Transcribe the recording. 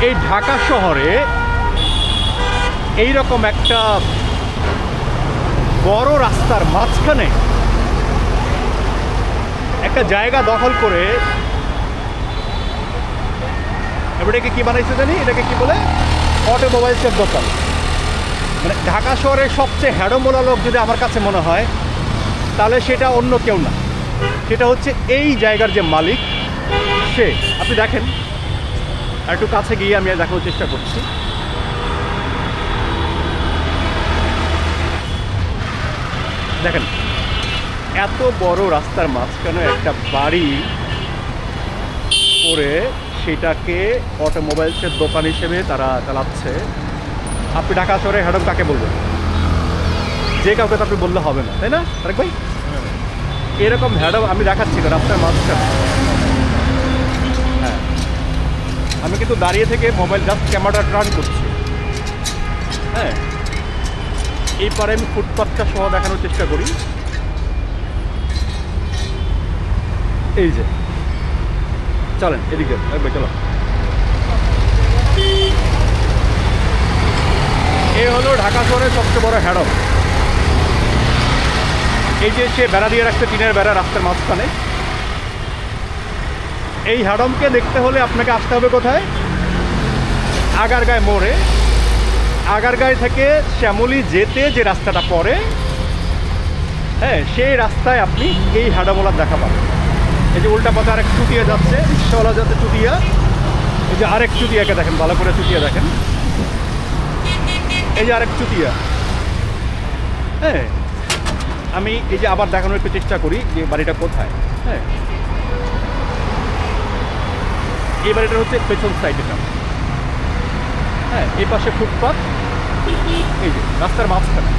এই ঢাকা শহরে এই রকম একটা বড় রাস্তার মাঝখানে একটা জায়গা দখল করে এটাকে কি বানাইছে জানি? এটাকে কি বলে? অটোমোবাইলসের দোকান। মানে ঢাকা শহরের সবচেয়ে হ্যাডোমোলা লোক যদি আমার কাছে মনে হয়, তাহলে সেটা অন্য কেউ না। সেটা হচ্ছে এই জায়গার যে মালিক, সে। আপনি দেখেন আর একটু কাছে গিয়ে আমি দেখানোর চেষ্টা করছি। দেখেন এত বড় রাস্তার মাঝখানে একটা বাড়ি করে সেটাকে অটোমোবাইলসের দোকান হিসেবে তারা চালাচ্ছে। আপনি ঢাকা শহরে হ্যাডম কাকে বলবেন? যে কাউকে তো আপনি বললে হবে না তাই না? আরেক ভাই? এরকম হ্যাডম আমি দেখাচ্ছি তো রাস্তার মাঝখানে। হ্যাঁ আমি কিন্তু দাঁড়িয়ে থেকে মোবাইল জাস্ট ক্যামেরাটা টার্ন করছি। হ্যাঁ। এই পারে আমি ফুটপাথটা সহ দেখানোর চেষ্টা করি। এই যে। চলেন, এদিকে একবার চলো। এ হলো ঢাকা শহরের সবচেয়ে বড় হ্যাডম। এই যে সে বেড়া দিয়ে রাখছে টিনের বেড়া রাস্তার মাঝখানে। এই হ্যাডমকে দেখতে হলে আপনাকে আসতে হবে কোথায়? আগারগাঁয় মোড়ে। আগারগাঁয় থেকে শ্যামলী যেতে যে রাস্তাটা পড়ে হ্যাঁ সেই রাস্তায় আপনি এই হ্যাডামোলার দেখা পাবেন। এই যে উল্টা পথে আরেক চুটিয়া যাচ্ছে, রিক্সাওয়ালা যাচ্ছে চুটিয়া। এই যে আরেক চুটিয়াকে দেখেন, ভালো করে চুটিয়া দেখেন। এই যে আরেক চুটিয়া। হ্যাঁ আমি এই যে আবার দেখানোর একটু চেষ্টা করি যে বাড়িটা কোথায়। হ্যাঁ এই বাড়িটা হচ্ছে পেছন সাইড এটা। হ্যাঁ এই পাশে ফুটপাথ এই যে রাস্তার মাঝখানে।